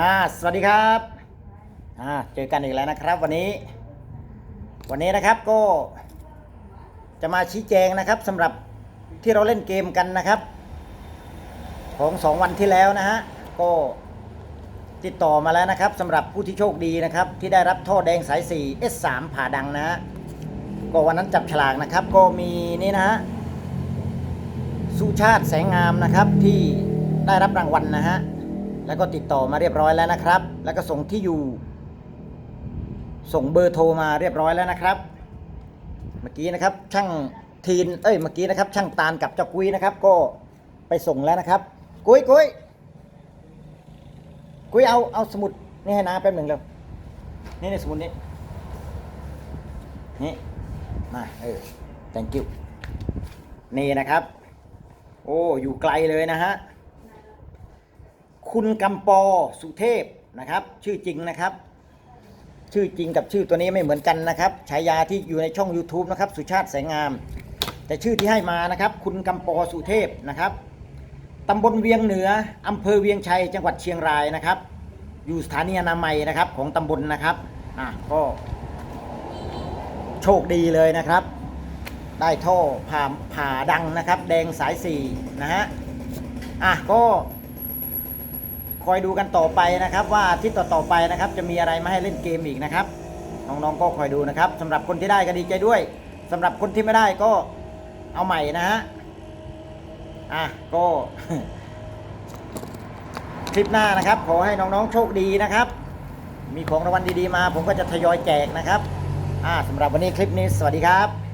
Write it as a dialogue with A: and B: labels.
A: อ่าสวัสดีครับอ่าเจอกันอีกแล้วนะครับ วันนี้ วันนี้นะครับก็ จะมาชี้แจงนะครับสำหรับที่เราเล่นเกมกันนะครับ ของสองวันที่แล้วนะฮะก็ติดต่อมาแล้วนะครับสำหรับผู้ที่โชคดีนะครับ ที่ได้รับท่อแดงสาย 4 S3 ผ่าดังนะฮะก็วันนั้นจับฉลากนะครับ ก็มีนี่นะฮะสุชาติแสงงามนะครับที่ได้รับรางวัลนะฮะ แล้วก็ติดต่อมาเรียบร้อยแล้วนะครับ แล้วก็ส่งที่อยู่ ส่งเบอร์โทรมาเรียบร้อยแล้วนะครับ เมื่อกี้นะครับ ช่างทีน เอ้ย เมื่อกี้นะครับ ช่างตาลกับเจ้ากุ้ยนะครับ ก็ไปส่งแล้วนะครับ กุ้ยกุ้ยกุ้ยเอา เอาสมุดนี่ให้น้าแป๊บหนึ่งเร็ว นี่ในสมุดนี้ นี่ มา เออ thank you นี่นะครับ โอ้ อยู่ไกลเลยนะฮะ คุณกำปอสุเทพนะครับ ชื่อจริงนะครับ ชื่อจริงกับชื่อตัวนี้ไม่เหมือนกันนะครับฉายาที่อยู่ในช่อง YouTube นะครับ สุชาติแสงงาม แต่ชื่อที่ให้มานะครับ คุณกำปอสุเทพนะครับตำบลเวียงเหนืออำเภอเวียงชัยจังหวัดเชียงรายนะครับ อยู่สถานีอนามัยนะครับของตำบลนะครับอะก็โชคดีเลยนะครับ ได้ท่อผ่าผ่าดังนะครับ แดงสายสี่นะฮะอะก็ คอยดูกันต่อไปนะครับว่าอาที่ต่อต่อๆไปนะครับ จะมีอะไรมาให้เล่นเกมอีกนะครับน้องๆก็คอยดูนะครับสำหรับคนที่ได้ก็ดีใจด้วยสำหรับคนที่ไม่ได้ก็เอาใหม่นะฮะอะก็คลิปหน้านะครับ ขอให้น้องๆโชคดีนะครับ มีของรางวัลดีๆมา ผมก็จะทยอยแจกนะครับอ่าสำหรับวันนี้คลิปนี้สวัสดีครับ